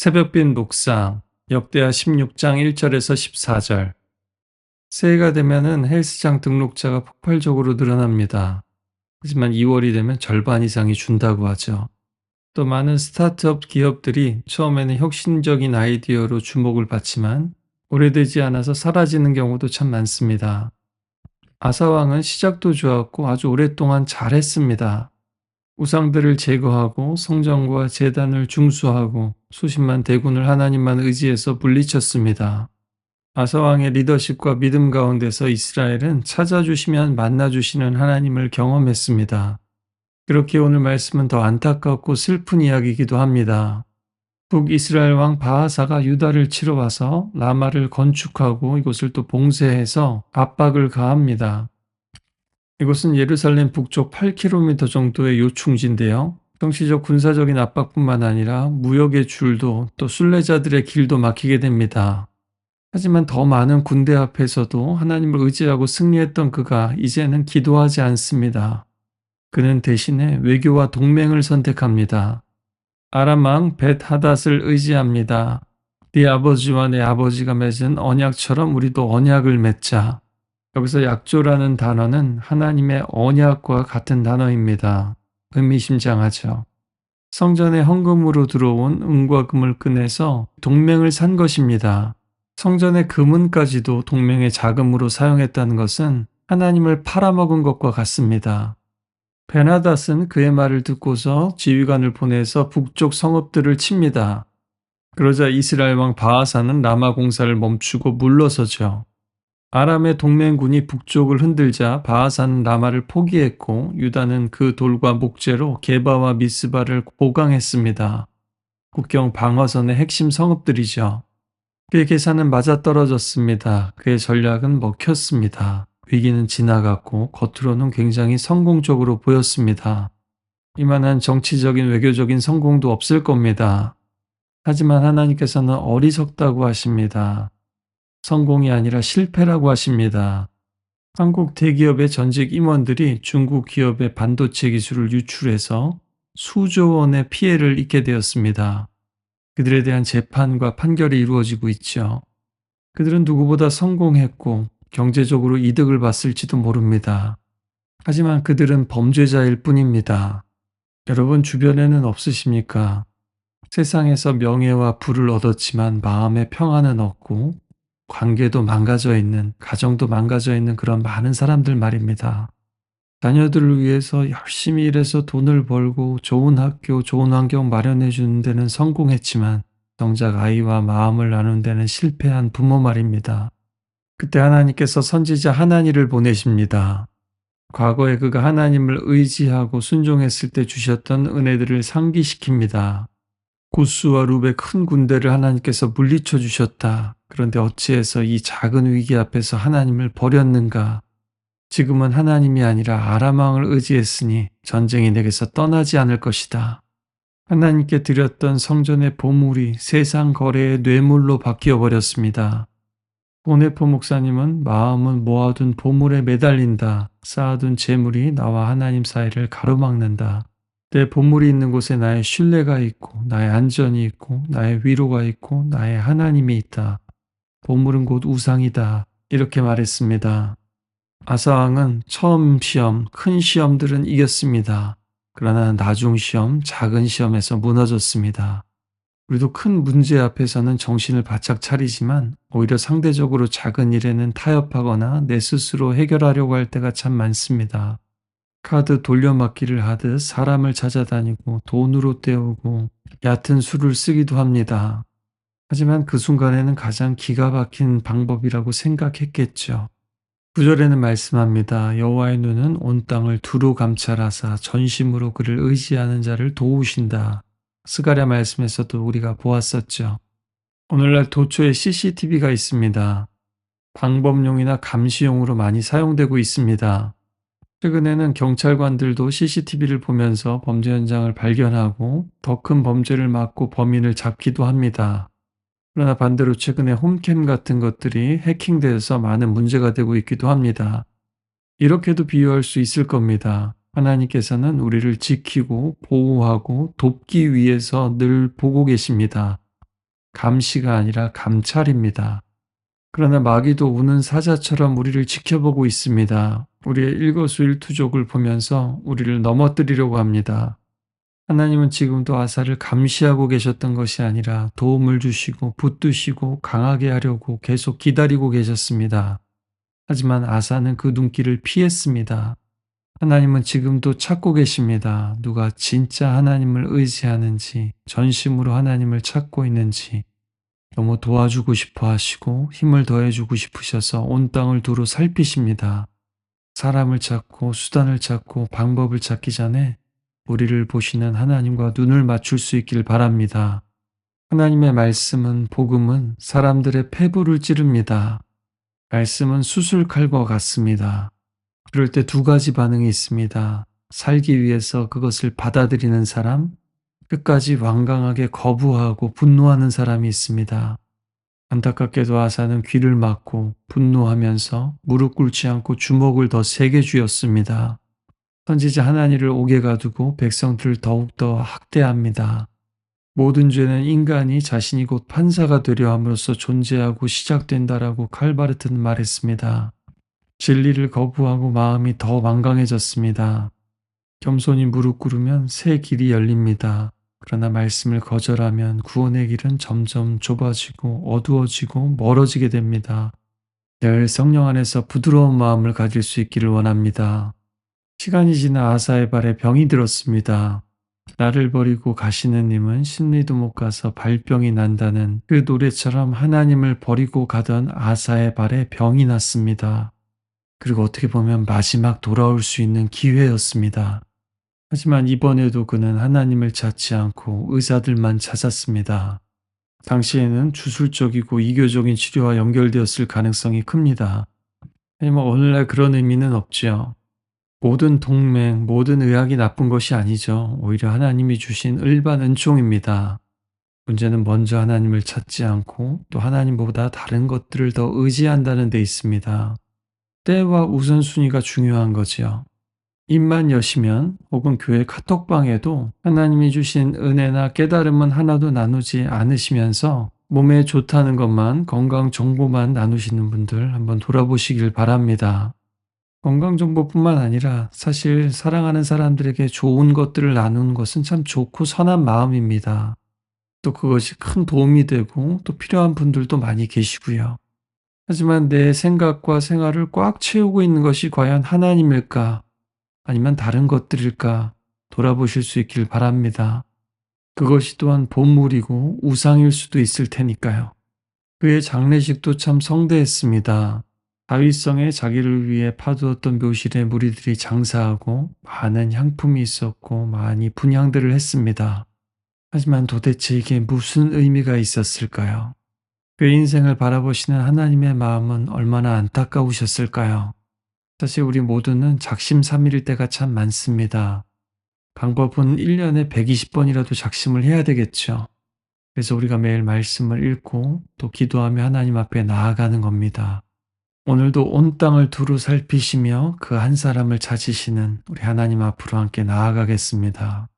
새벽빛 묵상 역대하 16장 1절에서 14절 새해가 되면은 헬스장 등록자가 폭발적으로 늘어납니다. 하지만 2월이 되면 절반 이상이 준다고 하죠. 또 많은 스타트업 기업들이 처음에는 혁신적인 아이디어로 주목을 받지만 오래되지 않아서 사라지는 경우도 참 많습니다. 아사왕은 시작도 좋았고 아주 오랫동안 잘했습니다. 우상들을 제거하고 성전과 재단을 중수하고 수십만 대군을 하나님만 의지해서 물리쳤습니다. 아사왕의 리더십과 믿음 가운데서 이스라엘은 찾아주시면 만나주시는 하나님을 경험했습니다. 그렇게 오늘 말씀은 더 안타깝고 슬픈 이야기이기도 합니다. 북이스라엘 왕 바하사가 유다를 치러 와서 라마를 건축하고 이곳을 또 봉쇄해서 압박을 가합니다. 이곳은 예루살렘 북쪽 8km 정도의 요충지인데요. 정치적 군사적인 압박뿐만 아니라 무역의 줄도 또 순례자들의 길도 막히게 됩니다. 하지만 더 많은 군대 앞에서도 하나님을 의지하고 승리했던 그가 이제는 기도하지 않습니다. 그는 대신에 외교와 동맹을 선택합니다. 아람왕 벳하닷을 의지합니다. 네 아버지와 내 아버지가 맺은 언약처럼 우리도 언약을 맺자. 여기서 약조라는 단어는 하나님의 언약과 같은 단어입니다. 의미심장하죠. 성전에 헌금으로 들어온 은과 금을 꺼내서 동맹을 산 것입니다. 성전의 금은까지도 동맹의 자금으로 사용했다는 것은 하나님을 팔아먹은 것과 같습니다. 베나닷은 그의 말을 듣고서 지휘관을 보내서 북쪽 성읍들을 칩니다. 그러자 이스라엘 왕 바하사는 라마 공사를 멈추고 물러서죠. 아람의 동맹군이 북쪽을 흔들자 바하사는 라마를 포기했고 유다는 그 돌과 목재로 게바와 미스바를 보강했습니다. 국경 방어선의 핵심 성읍들이죠. 그의 계산은 맞아떨어졌습니다. 그의 전략은 먹혔습니다. 위기는 지나갔고 겉으로는 굉장히 성공적으로 보였습니다. 이만한 정치적인 외교적인 성공도 없을 겁니다. 하지만 하나님께서는 어리석다고 하십니다. 성공이 아니라 실패라고 하십니다. 한국 대기업의 전직 임원들이 중국 기업의 반도체 기술을 유출해서 수조 원의 피해를 입게 되었습니다. 그들에 대한 재판과 판결이 이루어지고 있죠. 그들은 누구보다 성공했고 경제적으로 이득을 봤을지도 모릅니다. 하지만 그들은 범죄자일 뿐입니다. 여러분 주변에는 없으십니까? 세상에서 명예와 부를 얻었지만 마음의 평안은 없고 관계도 망가져 있는, 가정도 망가져 있는 그런 많은 사람들 말입니다. 자녀들을 위해서 열심히 일해서 돈을 벌고 좋은 학교, 좋은 환경 마련해 주는 데는 성공했지만 정작 아이와 마음을 나눈 데는 실패한 부모 말입니다. 그때 하나님께서 선지자 하나니를 보내십니다. 과거에 그가 하나님을 의지하고 순종했을 때 주셨던 은혜들을 상기시킵니다. 구스와 룹의 큰 군대를 하나님께서 물리쳐 주셨다. 그런데 어찌해서 이 작은 위기 앞에서 하나님을 버렸는가? 지금은 하나님이 아니라 아람왕을 의지했으니 전쟁이 내게서 떠나지 않을 것이다. 하나님께 드렸던 성전의 보물이 세상 거래의 뇌물로 바뀌어 버렸습니다. 보네포 목사님은 마음은 모아둔 보물에 매달린다. 쌓아둔 재물이 나와 하나님 사이를 가로막는다. 내 보물이 있는 곳에 나의 신뢰가 있고, 나의 안전이 있고, 나의 위로가 있고, 나의 하나님이 있다. 보물은 곧 우상이다. 이렇게 말했습니다. 아사왕은 처음 시험, 큰 시험들은 이겼습니다. 그러나 나중 시험, 작은 시험에서 무너졌습니다. 우리도 큰 문제 앞에서는 정신을 바짝 차리지만 오히려 상대적으로 작은 일에는 타협하거나 내 스스로 해결하려고 할 때가 참 많습니다. 카드 돌려막기를 하듯 사람을 찾아다니고 돈으로 때우고 얕은 수를 쓰기도 합니다. 하지만 그 순간에는 가장 기가 막힌 방법이라고 생각했겠죠. 구절에는 말씀합니다. 여호와의 눈은 온 땅을 두루 감찰하사 전심으로 그를 의지하는 자를 도우신다. 스가랴 말씀에서도 우리가 보았었죠. 오늘날 도초에 CCTV가 있습니다. 방법용이나 감시용으로 많이 사용되고 있습니다. 최근에는 경찰관들도 CCTV를 보면서 범죄 현장을 발견하고 더 큰 범죄를 막고 범인을 잡기도 합니다. 그러나 반대로 최근에 홈캠 같은 것들이 해킹돼서 많은 문제가 되고 있기도 합니다. 이렇게도 비유할 수 있을 겁니다. 하나님께서는 우리를 지키고 보호하고 돕기 위해서 늘 보고 계십니다. 감시가 아니라 감찰입니다. 그러나 마귀도 우는 사자처럼 우리를 지켜보고 있습니다. 우리의 일거수일투족을 보면서 우리를 넘어뜨리려고 합니다. 하나님은 지금도 아사를 감시하고 계셨던 것이 아니라 도움을 주시고 붙드시고 강하게 하려고 계속 기다리고 계셨습니다. 하지만 아사는 그 눈길을 피했습니다. 하나님은 지금도 찾고 계십니다. 누가 진짜 하나님을 의지하는지, 전심으로 하나님을 찾고 있는지, 너무 도와주고 싶어 하시고 힘을 더해주고 싶으셔서 온 땅을 두루 살피십니다. 사람을 찾고 수단을 찾고 방법을 찾기 전에 우리를 보시는 하나님과 눈을 맞출 수 있기를 바랍니다. 하나님의 말씀은, 복음은 사람들의 폐부를 찌릅니다. 말씀은 수술칼과 같습니다. 그럴 때 두 가지 반응이 있습니다. 살기 위해서 그것을 받아들이는 사람, 끝까지 완강하게 거부하고 분노하는 사람이 있습니다. 안타깝게도 아사는 귀를 막고 분노하면서 무릎 꿇지 않고 주먹을 더 세게 쥐었습니다. 선지자 하나님을 옥에 가두고 백성들을 더욱더 학대합니다. 모든 죄는 인간이 자신이 곧 판사가 되려 함으로써 존재하고 시작된다라고 칼바르트는 말했습니다. 진리를 거부하고 마음이 더 완강해졌습니다. 겸손히 무릎 꿇으면 새 길이 열립니다. 그러나 말씀을 거절하면 구원의 길은 점점 좁아지고 어두워지고 멀어지게 됩니다. 늘 성령 안에서 부드러운 마음을 가질 수 있기를 원합니다. 시간이 지나 아사의 발에 병이 들었습니다. 나를 버리고 가시는 님은 심리도 못 가서 발병이 난다는 그 노래처럼 하나님을 버리고 가던 아사의 발에 병이 났습니다. 그리고 어떻게 보면 마지막 돌아올 수 있는 기회였습니다. 하지만 이번에도 그는 하나님을 찾지 않고 의사들만 찾았습니다. 당시에는 주술적이고 이교적인 치료와 연결되었을 가능성이 큽니다. 하지만 오늘날 그런 의미는 없지요. 모든 동맹, 모든 의학이 나쁜 것이 아니죠. 오히려 하나님이 주신 일반 은총입니다. 문제는 먼저 하나님을 찾지 않고 또 하나님보다 다른 것들을 더 의지한다는 데 있습니다. 때와 우선순위가 중요한 거지요. 입만 여시면 혹은 교회 카톡방에도 하나님이 주신 은혜나 깨달음은 하나도 나누지 않으시면서 몸에 좋다는 것만 건강 정보만 나누시는 분들 한번 돌아보시길 바랍니다. 건강 정보뿐만 아니라 사실 사랑하는 사람들에게 좋은 것들을 나누는 것은 참 좋고 선한 마음입니다. 또 그것이 큰 도움이 되고 또 필요한 분들도 많이 계시고요. 하지만 내 생각과 생활을 꽉 채우고 있는 것이 과연 하나님일까? 아니면 다른 것들일까? 돌아보실 수 있길 바랍니다. 그것이 또한 본물이고 우상일 수도 있을 테니까요. 그의 장례식도 참 성대했습니다. 다윗성에 자기를 위해 파두었던 묘실에 무리들이 장사하고 많은 향품이 있었고 많이 분향들을 했습니다. 하지만 도대체 이게 무슨 의미가 있었을까요? 그의 인생을 바라보시는 하나님의 마음은 얼마나 안타까우셨을까요? 사실 우리 모두는 작심삼일일 때가 참 많습니다. 방법은 1년에 120번이라도 작심을 해야 되겠죠. 그래서 우리가 매일 말씀을 읽고 또 기도하며 하나님 앞에 나아가는 겁니다. 오늘도 온 땅을 두루 살피시며 그 한 사람을 찾으시는 우리 하나님 앞으로 함께 나아가겠습니다.